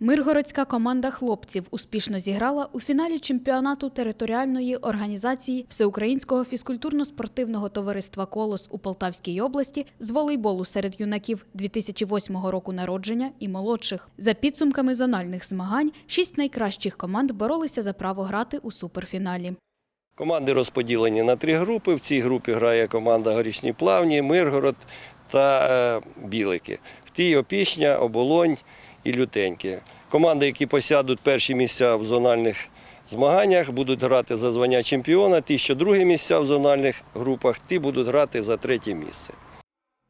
Миргородська команда хлопців успішно зіграла у фіналі чемпіонату територіальної організації Всеукраїнського фізкультурно-спортивного товариства Колос у Полтавській області з волейболу серед юнаків 2008 року народження і молодших. За підсумками зональних змагань, шість найкращих команд боролися за право грати у суперфіналі. Команди розподілені на три групи. В цій групі грає команда Горішні Плавні, Миргород та е, Білики. В тій Опішня, Оболонь і Лютеньки. Команди, які посядуть перші місця в зональних змаганнях, будуть грати за звання чемпіона. Ті, що другі місця в зональних групах, ті будуть грати за третє місце.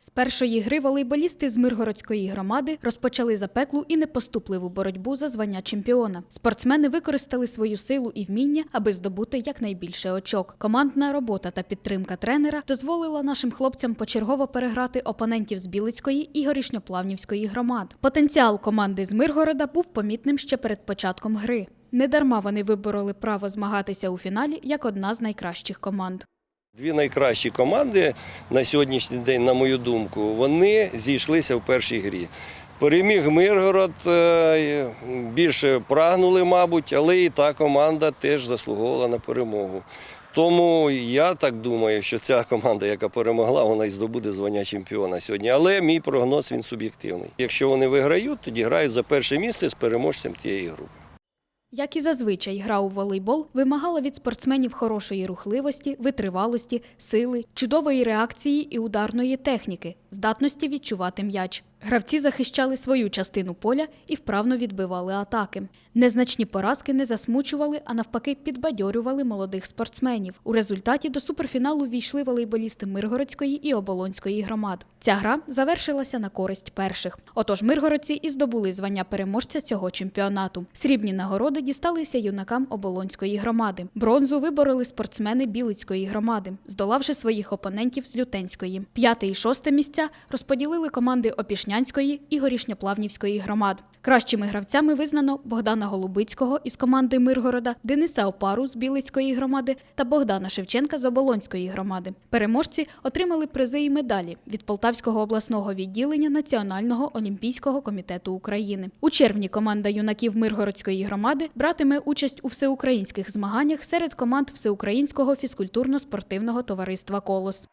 З першої гри волейболісти з Миргородської громади розпочали запеклу і непоступливу боротьбу за звання чемпіона. Спортсмени використали свою силу і вміння, аби здобути якнайбільше очок. Командна робота та підтримка тренера дозволила нашим хлопцям почергово переграти опонентів з Білицької і Горішньоплавнівської громад. Потенціал команди з Миргорода був помітним ще перед початком гри. Недарма вони вибороли право змагатися у фіналі як одна з найкращих команд. Дві найкращі команди на сьогоднішній день, на мою думку, вони зійшлися в першій грі. Переміг Миргород, е, більше прагнули, мабуть, але і та команда теж заслуговувала на перемогу. Тому я так думаю, що ця команда, яка перемогла, вона і здобуде звання чемпіона сьогодні. Але мій прогноз він суб'єктивний. Якщо вони виграють, тоді грають за перше місце з переможцем тієї групи. Як і зазвичай, гра у волейбол вимагала від спортсменів хорошої рухливості, витривалості, сили, чудової реакції і ударної техніки, здатності відчувати м'яч. Гравці захищали свою частину поля і вправно відбивали атаки. Незначні поразки не засмучували, а навпаки, підбадьорювали молодих спортсменів. У результаті до суперфіналу війшли волейболісти Миргородської і Оболонської громад. Ця гра завершилася на користь перших. Отож, миргородці і здобули звання переможця цього чемпіонату. Срібні нагороди дісталися юнакам Оболонської громади. Бронзу вибороли спортсмени Білицької громади, здолавши своїх опонентів з Лютенської. П'яте і шосте місця розподілили команди Опішнянської і Горішньоплавнівської громад. Кращими гравцями визнано Богдана Голубицького із команди Миргорода, Дениса Опару з Білицької громади та Богдана Шевченка з Оболонської громади. Переможці отримали призи і медалі від Полтавського обласного відділення Національного олімпійського комітету України. У червні команда юнаків Миргородської громади братиме участь у всеукраїнських змаганнях серед команд Всеукраїнського фізкультурно-спортивного товариства Колос.